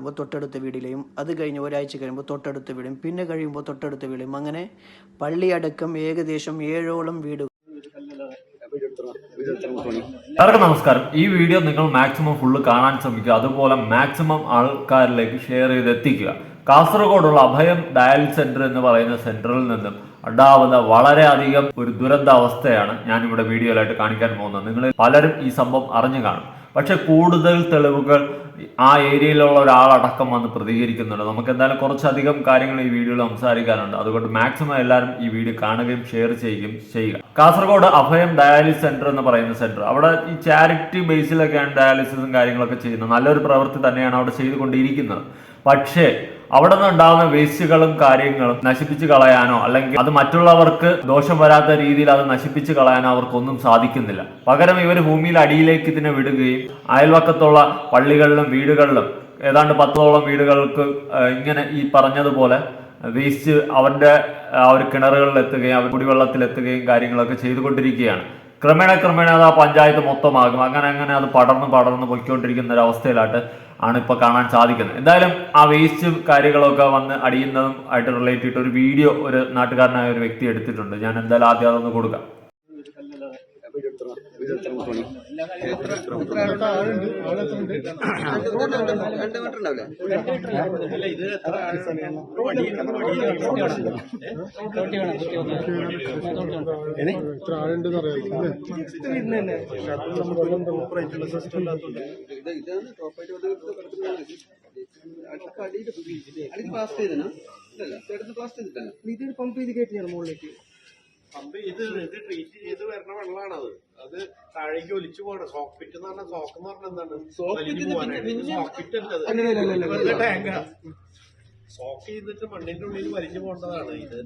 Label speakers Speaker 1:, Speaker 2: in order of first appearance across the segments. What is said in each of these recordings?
Speaker 1: മാഴുമ്പോൾ തൊട്ടടുത്ത വീടിലെയും അത് കഴിഞ്ഞ് ഒരാഴ്ച കഴിയുമ്പോൾ തൊട്ടടുത്ത വീടും പിന്നെ കഴിയുമ്പോൾ തൊട്ടടുത്ത വീടും. അങ്ങനെ പള്ളിയടക്കം ഏകദേശം ഏഴോളം വീടുകൾ.
Speaker 2: എല്ലാവർക്കും നമസ്കാരം. ഈ വീഡിയോ നിങ്ങൾ മാക്സിമം ഫുള്ള് കാണാൻ ശ്രമിക്കുക. അതുപോലെ മാക്സിമം ആൾക്കാരിലേക്ക് ഷെയർ ചെയ്ത് എത്തിക്കുക കാസർഗോഡുള്ള അഭയം ഡയൽ സെന്റർ എന്ന് പറയുന്ന സെന്ററിൽ നിന്നും ഉണ്ടാവുന്ന വളരെയധികം ഒരു ദുരന്താവസ്ഥയാണ് ഞാൻ ഇവിടെ വീഡിയോയിലായിട്ട് കാണിക്കാൻ പോകുന്നത്. നിങ്ങൾ പലരും ഈ സംഭവം അറിഞ്ഞു കാണും. പക്ഷെ കൂടുതൽ തെളിവുകൾ ആ ഏരിയയിലുള്ള ഒരാളടക്കം വന്ന് പ്രതികരിക്കുന്നുണ്ട്. നമുക്ക് എന്തായാലും കുറച്ചധികം കാര്യങ്ങൾ ഈ വീഡിയോയിൽ സംസാരിക്കാനുണ്ട്. അതുകൊണ്ട് മാക്സിമം എല്ലാവരും ഈ വീഡിയോ കാണുകയും ഷെയർ ചെയ്യുകയും ചെയ്യുക. കാസർഗോഡ് അഭയം ഡയാലിസിസ് സെന്റർ എന്ന് പറയുന്ന സെന്റർ അവിടെ ഈ ചാരിറ്റി ബേസിലൊക്കെയാണ് ഡയാലിസിസും കാര്യങ്ങളൊക്കെ ചെയ്യുന്നത്. നല്ലൊരു പ്രവൃത്തി തന്നെയാണ് അവിടെ ചെയ്തുകൊണ്ടിരിക്കുന്നത്. പക്ഷേ അവിടെ നിന്ന് ഉണ്ടാകുന്ന വേസ്റ്റുകളും കാര്യങ്ങളും നശിപ്പിച്ച് കളയാനോ അല്ലെങ്കിൽ അത് മറ്റുള്ളവർക്ക് ദോഷം വരാത്ത രീതിയിൽ അത് നശിപ്പിച്ച് കളയാനോ അവർക്കൊന്നും സാധിക്കുന്നില്ല. പകരം ഇവർ ഭൂമിയിൽ അടിയിലേക്ക് ഇതിനെ വിടുകയും അയൽവക്കത്തുള്ള പള്ളികളിലും വീടുകളിലും ഏതാണ്ട് പത്തോളം വീടുകൾക്ക് ഇങ്ങനെ ഈ പറഞ്ഞതുപോലെ വേസ്റ്റ് അവരുടെ ആ ഒരു കിണറുകളിൽ എത്തുകയും അവർ കുടിവെള്ളത്തിൽ എത്തുകയും കാര്യങ്ങളൊക്കെ ചെയ്തുകൊണ്ടിരിക്കുകയാണ്. ക്രമേണ ക്രമേണ അത് ആ പഞ്ചായത്ത് മൊത്തമാകും. അങ്ങനെ അങ്ങനെ അത് പടർന്ന് പടർന്ന് പൊയ്ക്കൊണ്ടിരിക്കുന്ന ഒരു അവസ്ഥയിലായിട്ട് ആണ് ഇപ്പൊ കാണാൻ സാധിക്കുന്നത്. എന്തായാലും ആ വേസ്റ്റ് കാര്യങ്ങളൊക്കെ വന്ന് അടിയുന്നതും ആയിട്ട് റിലേറ്റ് ഒരു വീഡിയോ ഒരു നാട്ടുകാരനായ ഒരു വ്യക്തി എടുത്തിട്ടുണ്ട്. ഞാൻ എന്തായാലും ആദ്യം അതൊന്ന് കൊടുക്കാം.
Speaker 3: എത്ര ആളുണ്ടെന്ന് അറിയാം
Speaker 1: ഇതൊരു പമ്പ് ചെയ്ത് കയറ്റിയാണ് മുകളിലേക്ക്
Speaker 3: പമ്പ് ഇത് ഇത് ട്രീറ്റ് ചെയ്ത് വരുന്ന വെള്ളമാണത് അത് അത് താഴേക്ക് ഒലിച്ചു പോകണം. സോക്പിറ്റ് എന്ന് പറഞ്ഞാൽ സോക്ക് എന്ന് പറഞ്ഞാൽ എന്താണ്? വലിഞ്ഞു പോകാനായിട്ട് സോക്പിറ്റ് അല്ലത് ടാങ്കാ സോക്ക് ചെയ്തിട്ട് മണ്ണിന്റെ ഉള്ളിൽ വലിഞ്ഞു പോകേണ്ടതാണ്. ഇത്.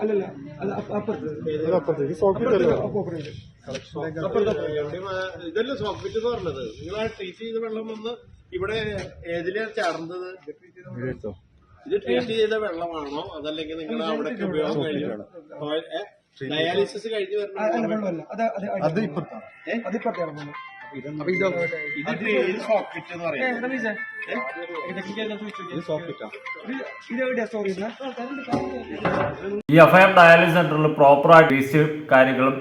Speaker 1: അല്ലല്ല
Speaker 3: ഇതല്ലേ എന്ന് പറഞ്ഞത്. നിങ്ങൾ ആ ട്രീറ്റ് ചെയ്ത വെള്ളം വന്ന് ഇവിടെ ഏതിലാ ചേർന്നത് ഇത് ട്രീറ്റ് ചെയ്ത വെള്ളമാണോ? അതല്ലെങ്കിൽ നിങ്ങൾ അവിടെ ഉപയോഗം കഴിഞ്ഞു? ഡയാലിസിസ് കഴിഞ്ഞ് വരുന്ന ഇത് സോക്കറ്റ് എന്ന് പറയുന്നത്.
Speaker 1: ഈ സ്റ്റോറി
Speaker 2: ഈ എം ഡയാലിസിസ് സെന്ററിൽ പ്രോപ്പറായിട്ട് വേസ്റ്റ് കാര്യങ്ങളും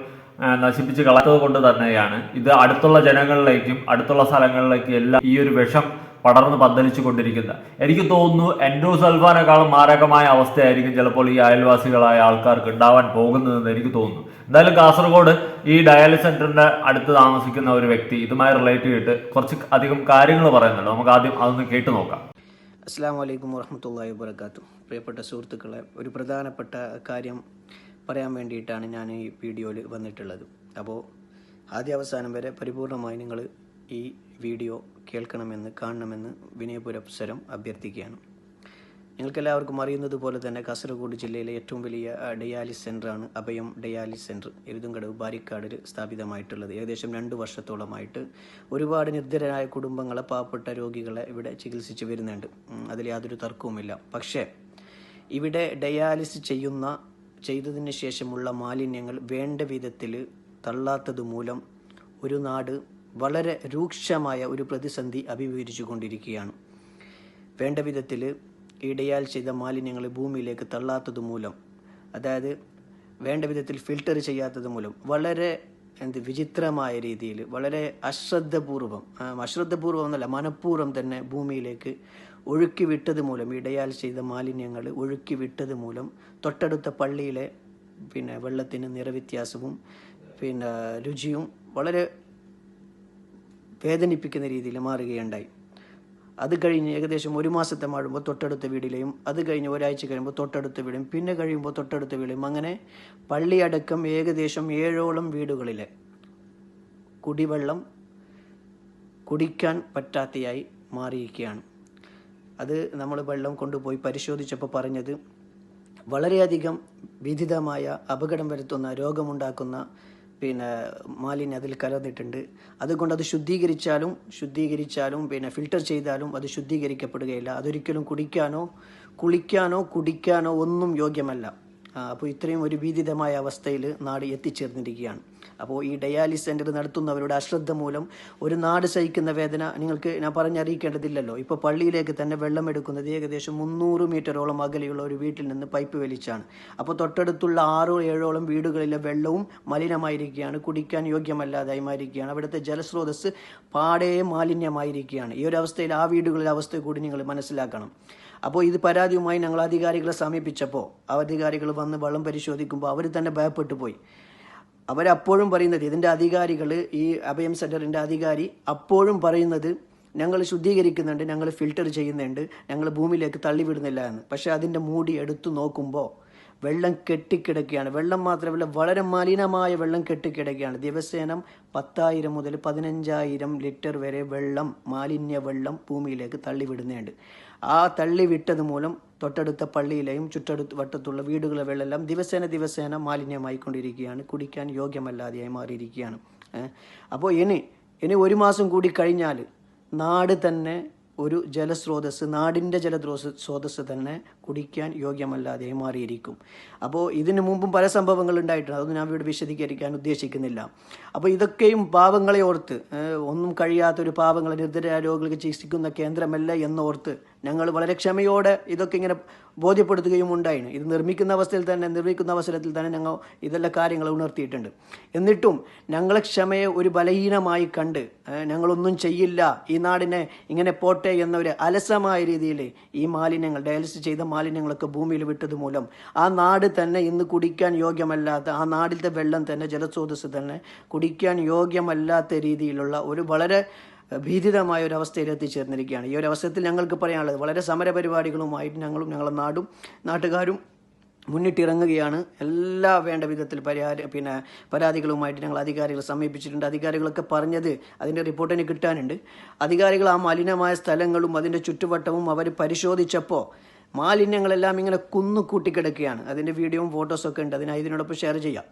Speaker 2: നശിപ്പിച്ച് കളത്തത് കൊണ്ട് തന്നെയാണ്. ഇത് അടുത്തുള്ള ജനങ്ങളിലേക്കും അടുത്തുള്ള സ്ഥലങ്ങളിലേക്കും എല്ലാം ഈ ഒരു വിഷം പടർന്ന് പന്തലിച്ചു കൊണ്ടിരിക്കുന്നത്. എനിക്ക് തോന്നുന്നു എൻഡോസൾഫാനേക്കാളും മാരകമായ അവസ്ഥയായിരിക്കും ചിലപ്പോൾ ഈ അയൽവാസികളായ ആൾക്കാർക്ക് ഉണ്ടാവാൻ പോകുന്നതെന്ന് എനിക്ക് തോന്നുന്നു. എന്തായാലും കാസർഗോഡ് ഈ ഡയാലിസ് സെന്ററിന്റെ അടുത്ത് താമസിക്കുന്ന ഒരു വ്യക്തി ഇതുമായി റിലേറ്റ് ചെയ്തിട്ട് കുറച്ച് അധികം കാര്യങ്ങൾ പറയുന്നുണ്ട്. നമുക്ക് ആദ്യം അതൊന്ന് കേട്ടു നോക്കാം.
Speaker 1: അസ്സാം വലൈക്കും വർഹമത്തല്ലാഹി വബർക്കാത്തു പ്രിയപ്പെട്ട സുഹൃത്തുക്കളെ ഒരു പ്രധാനപ്പെട്ട കാര്യം പറയാൻ വേണ്ടിയിട്ടാണ് ഞാൻ ഈ വീഡിയോയിൽ വന്നിട്ടുള്ളത്. അപ്പോൾ ആദ്യ അവസാനം വരെ പരിപൂർണമായി നിങ്ങൾ ഈ വീഡിയോ കേൾക്കണമെന്ന് കാണണമെന്ന് വിനയപുരപ്സരം അഭ്യർത്ഥിക്കുകയാണ്. നിങ്ങൾക്കെല്ലാവർക്കും അറിയുന്നത് പോലെ തന്നെ കാസർഗോഡ് ജില്ലയിലെ ഏറ്റവും വലിയ ഡയാലിസ് സെന്ററാണ് അഭയം ഡയാലിസ് സെന്റർ എരുതുംകടവ് ബാരിക്കാടിൽ സ്ഥാപിതമായിട്ടുള്ളത്. ഏകദേശം രണ്ട് വർഷത്തോളമായിട്ട് ഒരുപാട് നിർദ്ധരായ കുടുംബങ്ങളെ പാവപ്പെട്ട രോഗികളെ ഇവിടെ ചികിത്സിച്ച് വരുന്നുണ്ട്. അതിൽ യാതൊരു തർക്കവുമില്ല. പക്ഷേ ഇവിടെ ഡയാലിസ് ചെയ്യുന്ന ചെയ്തതിന് ശേഷമുള്ള മാലിന്യങ്ങൾ വേണ്ട വിധത്തിൽ തള്ളാത്തത് മൂലം ഒരു നാട് വളരെ രൂക്ഷമായ ഒരു പ്രതിസന്ധി അഭിമുഖീകരിച്ചു കൊണ്ടിരിക്കുകയാണ്. വേണ്ട വിധത്തിൽ ഇടയാൽ ചെയ്ത മാലിന്യങ്ങൾ ഭൂമിയിലേക്ക് തള്ളാത്തത് മൂലം അതായത് വേണ്ട വിധത്തിൽ ഫിൽട്ടർ ചെയ്യാത്തത് മൂലം വളരെ എന്ത് വിചിത്രമായ രീതിയിൽ വളരെ അശ്രദ്ധപൂർവം അശ്രദ്ധപൂർവം എന്നല്ല മനഃപൂർവം തന്നെ ഭൂമിയിലേക്ക് ഒഴുക്കി വിട്ടത് മൂലം ഇടയാൽ ചെയ്ത മാലിന്യങ്ങൾ ഒഴുക്കി വിട്ടത് മൂലം തൊട്ടടുത്ത പള്ളിയിലെ പിന്നെ വെള്ളത്തിന് നിറവ്യത്യാസവും പിന്നെ രുചിയും വളരെ വേദനിപ്പിക്കുന്ന രീതിയിൽ മാറുകയുണ്ടായി. അത് കഴിഞ്ഞ് ഏകദേശം ഒരു മാസത്തെ മാഴുമ്പോൾ തൊട്ടടുത്ത വീടിലെയും അത് കഴിഞ്ഞ് ഒരാഴ്ച കഴിയുമ്പോൾ തൊട്ടടുത്ത വീടും പിന്നെ കഴിയുമ്പോൾ തൊട്ടടുത്ത വീടും അങ്ങനെ പള്ളിയടക്കം ഏകദേശം ഏഴോളം വീടുകളിലെ കുടിവെള്ളം കുടിക്കാൻ പറ്റാത്തയായി മാറിയിരിക്കുകയാണ്. അത് നമ്മൾ വെള്ളം കൊണ്ടുപോയി പരിശോധിച്ചപ്പോൾ പറഞ്ഞത് വളരെയധികം വിധിതമായ അപകടം വരുത്തുന്ന രോഗമുണ്ടാക്കുന്ന പിന്നെ മാലിന്യം അതിൽ കലർന്നിട്ടുണ്ട്. അതുകൊണ്ട് അത് ശുദ്ധീകരിച്ചാലും ശുദ്ധീകരിച്ചാലും പിന്നെ ഫിൽട്ടർ ചെയ്താലും അത് ശുദ്ധീകരിക്കപ്പെടുകയില്ല. അതൊരിക്കലും കുടിക്കാനോ കുളിക്കാനോ കുടിക്കാനോ ഒന്നും യോഗ്യമല്ല. അപ്പോൾ ഇത്രയും ഒരു ഭീതിതമായ അവസ്ഥയിൽ നാട് എത്തിച്ചേർന്നിരിക്കുകയാണ്. അപ്പോൾ ഈ ഡയാലിസ് സെന്റർ നടത്തുന്നവരുടെ അശ്രദ്ധ മൂലം ഒരു നാട് സഹിക്കുന്ന വേദന നിങ്ങൾക്ക് ഞാൻ പറഞ്ഞറിയിക്കേണ്ടതില്ലല്ലോ. ഇപ്പോൾ പള്ളിയിലേക്ക് തന്നെ വെള്ളം എടുക്കുന്നത് ഏകദേശം മുന്നൂറ് മീറ്ററോളം അകലെയുള്ള ഒരു വീട്ടിൽ നിന്ന് പൈപ്പ് വലിച്ചാണ്. അപ്പോൾ തൊട്ടടുത്തുള്ള ആറോ ഏഴോളം വീടുകളിലെ വെള്ളവും മലിനമായിരിക്കുകയാണ് കുടിക്കാൻ യോഗ്യമല്ലാതായി മാറിയിരിക്കുകയാണ് അവിടുത്തെ ജലസ്രോതസ് പാടെ മാലിന്യമായിരിക്കുകയാണ്. ഈ ഒരു അവസ്ഥയിൽ ആ വീടുകളിലെ അവസ്ഥ കൂടി നിങ്ങൾ മനസ്സിലാക്കണം. അപ്പോൾ ഇത് പരാതിയുമായി ഞങ്ങൾ അധികാരികളെ സമീപിച്ചപ്പോൾ അധികാരികൾ വന്ന് വെള്ളം പരിശോധിക്കുമ്പോൾ അവർ തന്നെ ഭയപ്പെട്ടു പോയി. അവരപ്പോഴും പറയുന്നത് ഇതിന്റെ അധികാരികൾ ഈ അഭയം സെന്ററിന്റെ അധികാരി അപ്പോഴും പറയുന്നത് ഞങ്ങൾ ശുദ്ധീകരിക്കുന്നുണ്ട് ഞങ്ങൾ ഫിൽട്ടർ ചെയ്യുന്നുണ്ട് ഞങ്ങൾ ഭൂമിയിലേക്ക് തള്ളിവിടുന്നില്ല എന്ന്. പക്ഷേ അതിന്റെ മൂടി എടുത്തു നോക്കുമ്പോൾ വെള്ളം കെട്ടിക്കിടക്കുകയാണ്. വെള്ളം മാത്രമല്ല വളരെ മലിനമായ വെള്ളം കെട്ടിക്കിടക്കുകയാണ്. ദിവസേന പത്തായിരം മുതൽ പതിനഞ്ചായിരം ലിറ്റർ വരെ വെള്ളം മാലിന്യ വെള്ളം ഭൂമിയിലേക്ക് തള്ളിവിടുന്നുണ്ട്. ആ തള്ളിവിട്ടത് മൂലം തൊട്ടടുത്ത പള്ളിയിലെയും ചുറ്റടുത്ത് വട്ടത്തുള്ള വീടുകളെ വെള്ളമെല്ലാം ദിവസേന ദിവസേന മാലിന്യമായിക്കൊണ്ടിരിക്കുകയാണ്. കുടിക്കാൻ യോഗ്യമല്ലാതെയായി മാറിയിരിക്കുകയാണ്. അപ്പോൾ ഇനി ഇനി ഒരു മാസം കൂടി കഴിഞ്ഞാൽ നാട് തന്നെ ഒരു ജലസ്രോതസ് നാടിന്റെ ജലദ്രോസ് സ്രോതസ് തന്നെ കുടിക്കാൻ യോഗ്യമല്ലാതെ മാറിയിരിക്കും. അപ്പോൾ ഇതിനു മുമ്പും പല സംഭവങ്ങൾ ഉണ്ടായിട്ടുണ്ട്. അതൊന്നും ഞാൻ ഇവിടെ വിശദീകരിക്കാൻ ഉദ്ദേശിക്കുന്നില്ല. അപ്പോൾ ഇതൊക്കെയും പാവങ്ങളെ ഓർത്ത് ഒന്നും ഒന്നും കഴിയാത്തൊരു പാവങ്ങളെ നിർദ്ദര രോഗികൾക്ക് ചികിത്സിക്കുന്ന കേന്ദ്രമല്ല എന്നോർത്ത് ഞങ്ങൾ വളരെ ക്ഷമയോടെ ഇതൊക്കെ ഇങ്ങനെ ബോധ്യപ്പെടുത്തുകയും ഉണ്ടായിന്. ഇത് നിർമ്മിക്കുന്ന അവസ്ഥയിൽ തന്നെ നിർമ്മിക്കുന്ന അവസരത്തിൽ തന്നെ ഞങ്ങൾ ഇതെല്ലാം കാര്യങ്ങൾ ഉണർത്തിയിട്ടുണ്ട്. എന്നിട്ടും ഞങ്ങളെ ക്ഷമയെ ഒരു ബലഹീനമായി കണ്ട് ഞങ്ങളൊന്നും ചെയ്യില്ല. ഈ നാടിനെ ഇങ്ങനെ പോട്ടെ എന്ന ഒരു അലസമായ രീതിയിൽ ഈ മാലിന്യങ്ങൾ ഡയാലിസിസ് ചെയ്ത മാലിന്യങ്ങളൊക്കെ ഭൂമിയിൽ വിട്ടത് മൂലം ആ നാട് തന്നെ ഇന്ന് കുടിക്കാൻ യോഗ്യമല്ലാത്ത ആ നാടിലത്തെ വെള്ളം തന്നെ ജലസ്രോതസ് തന്നെ കുടിക്കാൻ യോഗ്യമല്ലാത്ത രീതിയിലുള്ള ഒരു വളരെ ഭീതിതമായ ഒരു അവസ്ഥയിൽ എത്തിച്ചേർന്നിരിക്കുകയാണ്. ഈ ഒരു അവസരത്തിൽ ഞങ്ങൾക്ക് പറയാനുള്ളത് വളരെ സമരപരിപാടികളുമായിട്ട് ഞങ്ങളും ഞങ്ങളുടെ നാടും നാട്ടുകാരും മുന്നിട്ടിറങ്ങുകയാണ്. എല്ലാ വേണ്ട വിധത്തിൽ പരിഹാര പിന്നെ പരാതികളുമായിട്ട് ഞങ്ങൾ അധികാരികളെ സമീപിച്ചിട്ടുണ്ട്. അധികാരികളൊക്കെ പറഞ്ഞത് അതിന്റെ റിപ്പോർട്ട് എനിക്ക് കിട്ടാനുണ്ട്. അധികാരികൾ ആ മലിനമായ സ്ഥലങ്ങളും അതിന്റെ ചുറ്റുവട്ടവും അവർ പരിശോധിച്ചപ്പോൾ മാലിന്യങ്ങളെല്ലാം ഇങ്ങനെ കുന്നു കൂട്ടിക്കിടക്കുകയാണ്. അതിന്റെ വീഡിയോയും ഫോട്ടോസൊക്കെ ഉണ്ട്. അതിനായി ഇതിനോടൊപ്പം ഷെയർ ചെയ്യാം.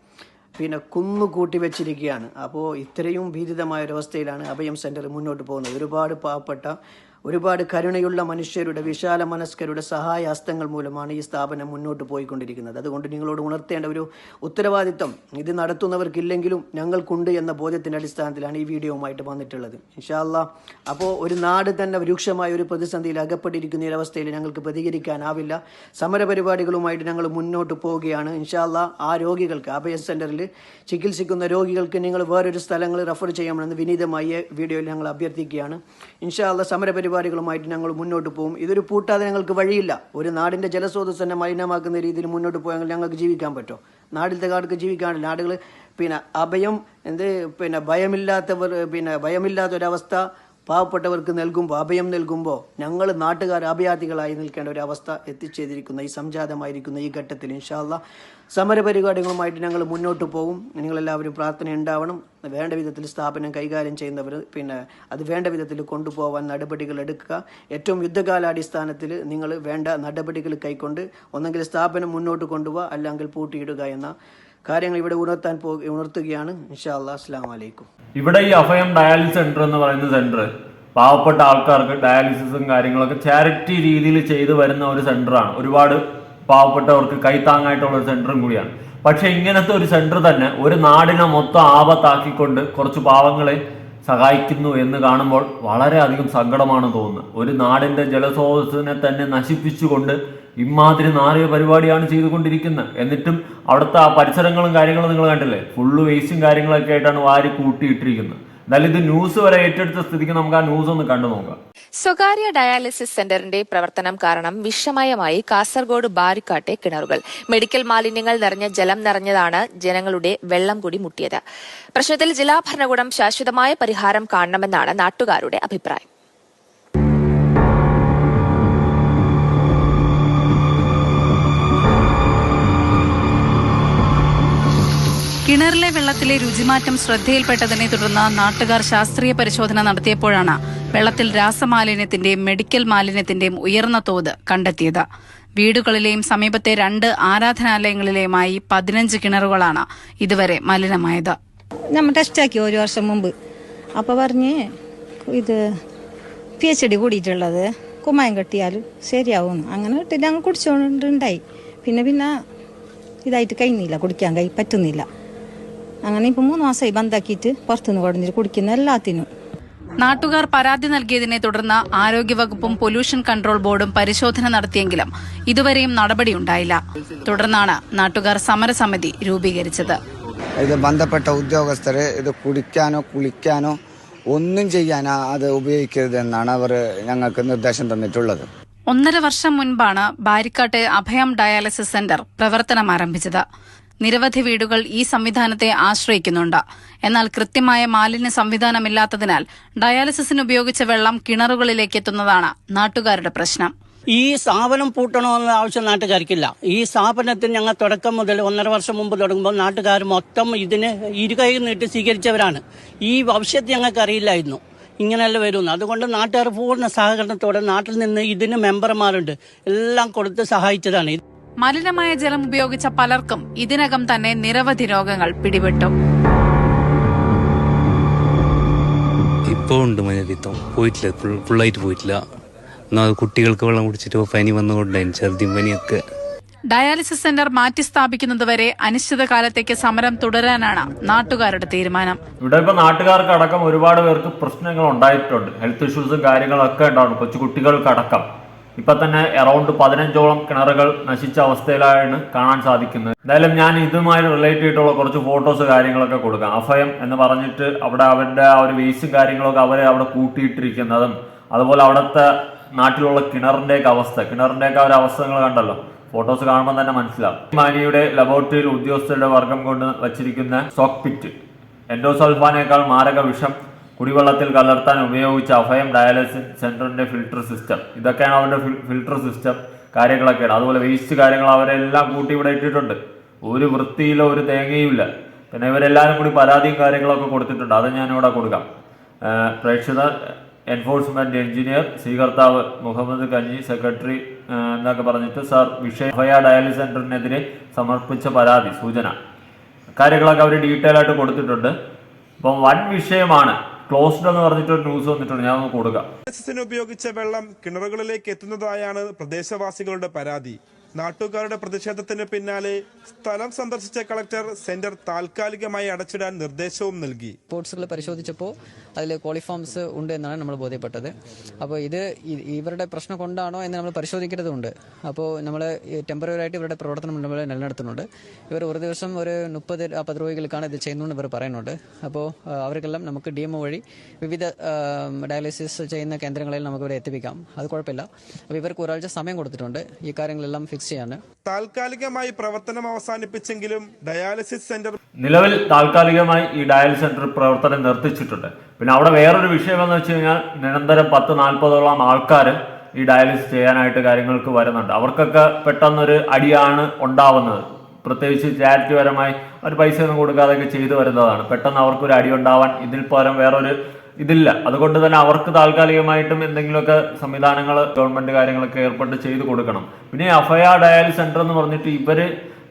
Speaker 1: പിന്നെ കുന്നു കൂട്ടി വെച്ചിരിക്കുകയാണ്. അപ്പോൾ ഇത്രയും ഭീതിതമായ ഒരു അവസ്ഥയിലാണ് അഭയം സെന്റർ മുന്നോട്ട് പോകുന്നത്. ഒരുപാട് പാവപ്പെട്ട ഒരുപാട് കരുണയുള്ള മനുഷ്യരുടെ വിശാല മനസ്കരുടെ സഹായഹസ്തങ്ങൾ മൂലമാണ് ഈ സ്ഥാപനം മുന്നോട്ട് പോയിക്കൊണ്ടിരിക്കുന്നത്. അതുകൊണ്ട് നിങ്ങളോട് ഉണർത്തേണ്ട ഒരു ഉത്തരവാദിത്വം ഇത് നടത്തുന്നവർക്കില്ലെങ്കിലും ഞങ്ങൾക്കുണ്ട് എന്ന ബോധ്യത്തിന്റെ അടിസ്ഥാനത്തിലാണ് ഈ വീഡിയോവുമായിട്ട് വന്നിട്ടുള്ളത്. ഇൻഷാല്ല അപ്പോൾ ഒരു നാട് തന്നെ രൂക്ഷമായ ഒരു പ്രതിസന്ധിയിൽ അകപ്പെട്ടിരിക്കുന്ന ഈ അവസ്ഥയിൽ ഞങ്ങൾക്ക് പ്രതികരിക്കാനാവില്ല. സമരപരിപാടികളുമായിട്ട് ഞങ്ങൾ മുന്നോട്ട് പോവുകയാണ്. ഇൻഷാല്ല ആ രോഗികൾക്ക് അഭയ സെന്ററിൽ ചികിത്സിക്കുന്ന രോഗികൾക്ക് നിങ്ങൾ വേറൊരു സ്ഥലങ്ങൾ റെഫർ ചെയ്യണമെന്ന് വിനീതമായ വീഡിയോയിൽ ഞങ്ങൾ അഭ്യർത്ഥിക്കുകയാണ്. ഇൻഷാല്ല സമരപരിപാടികളുമായിട്ട് ഞങ്ങൾ മുന്നോട്ട് പോകും ഇതൊരു പൂട്ടാതെ ഞങ്ങൾക്ക് വഴിയില്ല. ഒരു നാടിന്റെ ജലസ്രോതസ് തന്നെ മലിനമാക്കുന്ന രീതിയിൽ മുന്നോട്ട് പോയാൽ ഞങ്ങൾക്ക് ജീവിക്കാൻ പറ്റുമോ നാടിലത്തെ കാർക്ക് ജീവിക്കാനില്ല നാടുകൾ പിന്നെ അഭയം എന്ത് പിന്നെ ഭയമില്ലാത്തവർ പിന്നെ ഭയമില്ലാത്തൊരവസ്ഥ പാവപ്പെട്ടവർക്ക് നൽകുമ്പോൾ അഭയം നൽകുമ്പോൾ ഞങ്ങൾ നാട്ടുകാർ അഭയാർത്ഥികളായി നിൽക്കേണ്ട ഒരു അവസ്ഥ എത്തിച്ചേർന്നിരിക്കുന്ന ഈ സംജാതമായിരിക്കുന്ന ഈ ഘട്ടത്തിൽ ഇൻഷാല്ല സമരപരിപാടികളുമായിട്ട് ഞങ്ങൾ മുന്നോട്ട് പോകും. നിങ്ങളെല്ലാവരും പ്രാർത്ഥന ഉണ്ടാവണം. വേണ്ട വിധത്തിൽ സ്ഥാപനം കൈകാര്യം ചെയ്യുന്നവർ പിന്നെ അത് വേണ്ട വിധത്തിൽ കൊണ്ടുപോകാൻ നടപടികൾ എടുക്കുക. ഏറ്റവും യുദ്ധകാലാടിസ്ഥാനത്തിൽ നിങ്ങൾ വേണ്ട നടപടികൾ കൈക്കൊണ്ട് ഒന്നെങ്കിൽ സ്ഥാപനം മുന്നോട്ട് കൊണ്ടുപോകുക അല്ലെങ്കിൽ പൂട്ടിയിടുക എന്ന കാര്യങ്ങൾ ഇവിടെ ഉണർത്താൻ പോ ഉണർത്തുകയാണ്. ഇൻഷാ അല്ലാ അസ്സാം വലൈക്കും
Speaker 2: ഇവിടെ ഈ അഭയം ഡയാലിസിസ് സെന്റർ എന്ന് പറയുന്ന സെന്റർ പാവപ്പെട്ട ആൾക്കാർക്ക് ഡയാലിസിസും കാര്യങ്ങളൊക്കെ ചാരിറ്റി രീതിയിൽ ചെയ്തു വരുന്ന ഒരു സെന്ററാണ്. ഒരുപാട് പാവപ്പെട്ടവർക്ക് കൈത്താങ്ങായിട്ടുള്ള ഒരു സെന്ററും കൂടിയാണ്. പക്ഷെ ഇങ്ങനത്തെ ഒരു സെന്റർ തന്നെ ഒരു നാടിനെ മൊത്തം ആപത്താക്കിക്കൊണ്ട് കുറച്ച് പാവങ്ങളെ സഹായിക്കുന്നു എന്ന് കാണുമ്പോൾ വളരെയധികം സങ്കടമാണ് തോന്നുന്നത്. ഒരു നാടിന്റെ ജലസ്രോതസ്സിനെ തന്നെ നശിപ്പിച്ചുകൊണ്ട് ഇമാതിരി നാറിയ പരിപാടിയാണ് ചെയ്തുകൊണ്ടിരിക്കുന്നത്. എന്നിട്ടും അവിടുത്തെ ആ പരിസരങ്ങളും കാര്യങ്ങളും നിങ്ങൾ കണ്ടില്ലേ? ഫുള്ള് വേസ്റ്റും കാര്യങ്ങളൊക്കെ ആയിട്ടാണ് വാരി കൂട്ടിയിട്ടിരിക്കുന്നത്. ഇത് ന്യൂസ് വരെ ഏറ്റെടുത്ത സ്ഥിതിക്ക് നമുക്ക് ആ ന്യൂസ് ഒന്ന് കണ്ടു നോക്കാം.
Speaker 4: സ്വകാര്യ ഡയാലിസിസ് സെന്ററിന്റെ പ്രവർത്തനം കാരണം വിഷമയമായി കാസർഗോഡ് ബാരിക്കാട്ടെ കിണറുകൾ. മെഡിക്കൽ മാലിന്യങ്ങൾ നിറഞ്ഞ ജലം നിറഞ്ഞതാണ് ജനങ്ങളുടെ വെള്ളം കൂടി മുട്ടിയത്. പ്രശ്നത്തിൽ ജില്ലാ ഭരണകൂടം ശാശ്വതമായ പരിഹാരം കാണണമെന്നാണ് നാട്ടുകാരുടെ അഭിപ്രായം.
Speaker 5: കിണറിലെ വെള്ളത്തിലെ രുചിമാറ്റം ശ്രദ്ധയിൽപ്പെട്ടതിനെ തുടർന്ന് നാട്ടുകാർ ശാസ്ത്രീയ പരിശോധന നടത്തിയപ്പോഴാണ് വെള്ളത്തിൽ രാസമാലിന്യത്തിന്റെയും മെഡിക്കൽ മാലിന്യത്തിന്റെയും ഉയർന്ന തോത് കണ്ടെത്തിയത്. വീടുകളിലെയും സമീപത്തെ രണ്ട് ആരാധനാലയങ്ങളിലെയുമായി പതിനഞ്ച് കിണറുകളാണ് ഇതുവരെ മലിനമായത്.
Speaker 6: നമ്മൾ ടെസ്റ്റാക്കി ഒരു വർഷം മുമ്പ്. അപ്പോൾ പറഞ്ഞ് ഇത് പി എച്ച് ഡി കൂടിയിട്ടുള്ളത്. കുമ്മായം കെട്ടിയാൽ ശരിയാവും അങ്ങനെ കിട്ടിയിട്ട് ഞങ്ങൾ കുടിച്ചുകൊണ്ടുണ്ടായി പിന്നെ പിന്നെ ഇതായിട്ട് കഴിഞ്ഞില്ല. കുടിക്കാൻ കൈ പറ്റുന്നില്ല. അങ്ങനെ ഇപ്പം മൂന്ന് മാസമായി ബന്ധാക്കിയിട്ട് പുറത്തുനിന്ന് കൊടുത്തിട്ട് കുടിക്കുന്ന എല്ലാത്തിനും.
Speaker 5: നാട്ടുകാർ പരാതി നൽകിയതിനെ തുടർന്ന് ആരോഗ്യവകുപ്പും പൊല്യൂഷൻ കൺട്രോൾ ബോർഡും പരിശോധന നടത്തിയെങ്കിലും ഇതുവരെയും നടപടിയുണ്ടായില്ല. തുടർന്നാണ് നാട്ടുകാർ സമരസമിതി രൂപീകരിച്ചത്.
Speaker 7: ഇത് ബന്ധപ്പെട്ട ഉദ്യോഗസ്ഥരെ ഇത് കുടിക്കാനോ കുളിക്കാനോ ഒന്നും ചെയ്യാനോ അത് ഉപയോഗിക്കരുതെന്നാണ് അവർ ഞങ്ങൾക്ക് നിർദ്ദേശം തന്നിട്ടുള്ളത്.
Speaker 5: ഒന്നര വർഷം മുൻപാണ് ബാരിക്കാട്ടെ അഭയം ഡയാലിസിസ് സെന്റർ പ്രവർത്തനം ആരംഭിച്ചത്. നിരവധി വീടുകൾ ഈ സംവിധാനത്തെ ആശ്രയിക്കുന്നുണ്ട്. എന്നാൽ കൃത്യമായ മാലിന്യ സംവിധാനമില്ലാത്തതിനാൽ ഡയാലിസിസിന് ഉപയോഗിച്ച വെള്ളം കിണറുകളിലേക്ക് എത്തുന്നതാണ് നാട്ടുകാരുടെ പ്രശ്നം.
Speaker 8: ഈ സ്ഥാപനം പൂട്ടണമെന്ന ആവശ്യം നാട്ടുകാർക്കില്ല. ഈ സ്ഥാപനത്തിന് ഞങ്ങൾ തുടക്കം മുതൽ ഒന്നര വർഷം മുമ്പ് തുടങ്ങുമ്പോൾ നാട്ടുകാർ മൊത്തം ഇതിന് ഇരുകൈ നീട്ടി സ്വീകരിച്ചവരാണ്. ഈ ഭവിഷ്യത്ത് ഞങ്ങൾക്ക് അറിയില്ലായിരുന്നു. ഇങ്ങനെയല്ല വരുന്നു അതുകൊണ്ട് നാട്ടുകാർ പൂർണ സഹകരണത്തോടെ നാട്ടിൽ നിന്ന് ഇതിന് മെമ്പർമാരുണ്ട്. എല്ലാം കൊടുത്ത് സഹായിച്ചതാണ്.
Speaker 5: മലിനമായ ജലം ഉപയോഗിച്ച പലർക്കും ഇതിനകം തന്നെ നിരവധി രോഗങ്ങൾ പിടിപെട്ടു.
Speaker 9: ഇപ്പോൾ ഉണ്ട് മഞ്ഞപ്പിത്തം പോയിട്ടില്ല. ഫുള്ളായിട്ട് പോയിട്ടില്ല. എന്നാൽ കുട്ടികൾക്ക് വെള്ളം കുടിച്ചിട്ട് പനി വന്നുകൊണ്ടായിരുന്നു ഛർദിയും പനിയൊക്കെ.
Speaker 5: ഡയാലിസിസ് സെന്റർ മാറ്റി സ്ഥാപിക്കുന്നതുവരെ അനിശ്ചിതകാലത്തേക്ക് സമരം തുടരാനാണ് നാട്ടുകാരുടെ തീരുമാനം.
Speaker 2: ഇവിടെ ഇപ്പൊ നാട്ടുകാർക്ക് അടക്കം ഒരുപാട് പേർക്ക് പ്രശ്നങ്ങൾ ഉണ്ടായിട്ടുണ്ട്. ഹെൽത്ത് ഇഷ്യൂസും കാര്യങ്ങളൊക്കെ ഉണ്ടാവും കൊച്ചു കുട്ടികൾക്കടക്കം ഇപ്പൊ തന്നെ അറൌണ്ട് പതിനഞ്ചോളം കിണറുകൾ നശിച്ച അവസ്ഥയിലാണ് കാണാൻ സാധിക്കുന്നത്. എന്തായാലും ഞാൻ ഇതുമായി റിലേറ്റ് ചെയ്തിട്ടുള്ള കുറച്ച് ഫോട്ടോസ് കാര്യങ്ങളൊക്കെ കൊടുക്കാം. അഫയം എന്ന് പറഞ്ഞിട്ട് അവിടെ അവരുടെ ആ ഒരു വേസ്റ്റും കാര്യങ്ങളൊക്കെ അവരെ അവിടെ കൂട്ടിയിട്ടിരിക്കുന്നതും അതുപോലെ അവിടുത്തെ നാട്ടിലുള്ള കിണറിന്റെയൊക്കെ അവസ്ഥ. കിണറിന്റെയൊക്കെ ഒരു അവസ്ഥ നിങ്ങൾ കണ്ടല്ലോ. ഫോട്ടോസ് കാണുമ്പോൾ തന്നെ മനസ്സിലാവും. മാനിയുടെ ലബോറട്ടറിയിൽ ഉദ്യോഗസ്ഥരുടെ വർഗം കൊണ്ട് വച്ചിരിക്കുന്ന സോക്ക് പിറ്റ് എൻഡോസൾഫാനേക്കാൾ മാരക വിഷം കുടിവെള്ളത്തിൽ കലർത്താൻ ഉപയോഗിച്ച അഫയം ഡയാലിസിസ് സെന്ററിന്റെ ഫിൽട്ടർ സിസ്റ്റം. ഇതൊക്കെയാണ് അവരുടെ ഫിൽട്ടർ സിസ്റ്റം കാര്യങ്ങളൊക്കെയാണ് അതുപോലെ വേസ്റ്റ് കാര്യങ്ങൾ അവരെല്ലാം കൂട്ടി ഇവിടെ ഇട്ടിട്ടുണ്ട്. ഒരു വൃത്തിയിലോ ഒരു തേങ്ങയും ഇല്ല. പിന്നെ ഇവരെല്ലാവരും കൂടി പരാതിയും കാര്യങ്ങളൊക്കെ കൊടുത്തിട്ടുണ്ട്. അത് ഞാനിവിടെ കൊടുക്കാം. പ്രേക്ഷിത എൻഫോഴ്സ്മെന്റ് എഞ്ചിനീയർ സ്വീകർത്താവ് മുഹമ്മദ് കഞ്ഞി സെക്രട്ടറി എന്നൊക്കെ പറഞ്ഞിട്ട് സാർ വിഷയ അഫയ ഡയാലിസ് സെന്ററിനെതിരെ സമർപ്പിച്ച പരാതി സൂചന. കാര്യങ്ങളൊക്കെ അവർ ഡീറ്റെയിൽ ആയിട്ട് കൊടുത്തിട്ടുണ്ട്. അപ്പം വൻ വിഷയമാണ് ക്ലോസ്ഡ് എന്ന് പറഞ്ഞിട്ട് ന്യൂസ് വന്നിട്ടുണ്ട്. ഞാൻ ഒന്ന് കൊടുക്കാം.
Speaker 10: ഉപയോഗിച്ച വെള്ളം കിണറുകളിലേക്ക് എത്തുന്നതായാണ് പ്രദേശവാസികളുടെ പരാതി. നാട്ടുകാരുടെ പ്രതിഷേധത്തിന് പിന്നാലെ സ്ഥലം സന്ദർശിച്ച കളക്ടർ സെന്റർ താൽക്കാലികമായി അടച്ചിടാൻ നിർദ്ദേശവും നൽകി.
Speaker 11: റിപ്പോർട്ട്സുകൾ പരിശോധിച്ചപ്പോൾ അതിൽ കോളിഫോംസ് ഉണ്ട് എന്നാണ് നമ്മൾ ബോധ്യപ്പെട്ടത്. അപ്പോൾ ഇത് ഇവരുടെ പ്രശ്നം കൊണ്ടാണോ എന്ന് നമ്മൾ പരിശോധിക്കേണ്ടതുണ്ട്. അപ്പോൾ നമ്മൾ ടെമ്പററി ഇവരുടെ പ്രവർത്തനം നമ്മൾ നിലനിർത്തുന്നുണ്ട്. ഇവർ ഒരു ദിവസം ഒരു മുപ്പത് നാൽപ്പത് രൂപകൾക്കാണ് ഇത് ചെയ്യുന്നതെന്ന് ഇവർ പറയുന്നുണ്ട്. അപ്പോൾ അവർക്കെല്ലാം നമുക്ക് ഡി എം വഴി വിവിധ ഡയാലിസിസ് ചെയ്യുന്ന കേന്ദ്രങ്ങളിൽ നമുക്ക് ഇവരെ എത്തിപ്പിക്കാം. അത് കുഴപ്പമില്ല. അപ്പോൾ ഇവർക്ക് ഒരാഴ്ച സമയം കൊടുത്തിട്ടുണ്ട്. ഈ കാര്യങ്ങളെല്ലാം ഫിക്സ് ചെയ്യാൻ
Speaker 10: താൽക്കാലികമായി പ്രവർത്തനം അവസാനിപ്പിച്ചെങ്കിലും ഡയാലിസിസ് സെന്റർ
Speaker 2: നിലവിൽ താൽക്കാലികമായി ഈ ഡയാലിസിസ് സെന്റർ പ്രവർത്തനം നിർത്തിച്ചിട്ടുണ്ട്. പിന്നെ അവിടെ വേറൊരു വിഷയം എന്ന് വെച്ച് കഴിഞ്ഞാൽ നിരന്തരം പത്ത് നാൽപ്പതോളം ആൾക്കാർ ഈ ഡയാലിസിസ് ചെയ്യാനായിട്ട് കാര്യങ്ങൾക്ക് വരുന്നുണ്ട്. അവർക്കൊക്കെ പെട്ടെന്നൊരു അടിയാണ് ഉണ്ടാവുന്നത്. പ്രത്യേകിച്ച് ചാരിറ്റി പരമായി ഒരു പൈസ ഒന്നും കൊടുക്കാതെയൊക്കെ ചെയ്തു വരുന്നതാണ്. പെട്ടെന്ന് അവർക്കൊരു അടി ഉണ്ടാവാൻ ഇതിൽ പകരം വേറൊരു ഇതില്ല. അതുകൊണ്ട് തന്നെ അവർക്ക് താൽക്കാലികമായിട്ടും എന്തെങ്കിലുമൊക്കെ സംവിധാനങ്ങൾ ഗവൺമെന്റ് കാര്യങ്ങളൊക്കെ ഏർപ്പെട്ട് ചെയ്തു കൊടുക്കണം. പിന്നെ ഈ അഭയ ഡയാലിസ് സെന്റർ എന്ന് പറഞ്ഞിട്ട് ഇവർ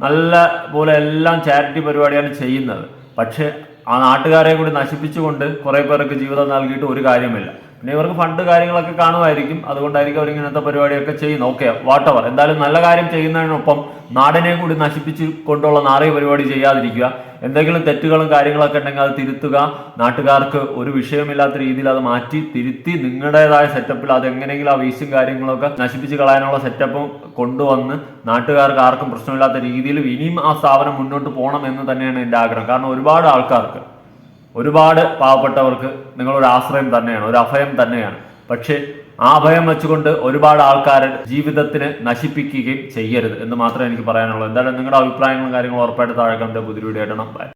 Speaker 2: നല്ല പോലെ എല്ലാം ചാരിറ്റി പരിപാടിയാണ് ചെയ്യുന്നത്. പക്ഷെ ആ നാട്ടുകാരെ കൂടി നശിപ്പിച്ചുകൊണ്ട് കുറെ പേർക്ക് ജീവിതം നൽകിയിട്ട് ഒരു കാര്യമില്ല പിന്നെ ഇവർക്ക് ഫണ്ട് കാര്യങ്ങളൊക്കെ കാണുമായിരിക്കും. അതുകൊണ്ടായിരിക്കും അവർ ഇങ്ങനത്തെ പരിപാടിയൊക്കെ ചെയ്യുന്നത്. ഓക്കെ വാട്ടവർ എന്തായാലും നല്ല കാര്യം ചെയ്യുന്നതിനൊപ്പം നാടിനെ കൂടി നശിപ്പിച്ചു കൊണ്ടുള്ള നാറിയ പരിപാടി ചെയ്യാതിരിക്കുക. എന്തെങ്കിലും തെറ്റുകളും കാര്യങ്ങളൊക്കെ ഉണ്ടെങ്കിൽ അത് തിരുത്തുക. നാട്ടുകാർക്ക് ഒരു വിഷയമില്ലാത്ത രീതിയിൽ അത് മാറ്റി തിരുത്തി നിങ്ങളുടേതായ സെറ്റപ്പിൽ അത് എങ്ങനെയെങ്കിലും ആ വേസ്റ്റും കാര്യങ്ങളൊക്കെ നശിപ്പിച്ച് കളയാനുള്ള സെറ്റപ്പും കൊണ്ടുവന്ന് നാട്ടുകാർക്ക് ആർക്കും പ്രശ്നമില്ലാത്ത രീതിയിൽ ഇനിയും ആ സ്ഥാപനം മുന്നോട്ട് പോകണം എന്ന് തന്നെയാണ് എന്റെ ആഗ്രഹം. കാരണം ഒരുപാട് ആൾക്കാർക്ക് ഒരുപാട് പാവപ്പെട്ടവർക്ക് നിങ്ങളൊരു ആശ്രയം തന്നെയാണ് ഒരു അഭയം തന്നെയാണ്. പക്ഷേ ആ അഭയം വെച്ചുകൊണ്ട് ഒരുപാട് ആൾക്കാരെ ജീവിതത്തിന് നശിപ്പിക്കുകയും ചെയ്യരുത് എന്ന് മാത്രമേ എനിക്ക് പറയാനുള്ളൂ. എന്തായാലും നിങ്ങളുടെ അഭിപ്രായങ്ങളും കാര്യങ്ങളും ഉറപ്പായിട്ട് താഴെ കണ്ട് പുതിയ വീഡിയോ ഇടണം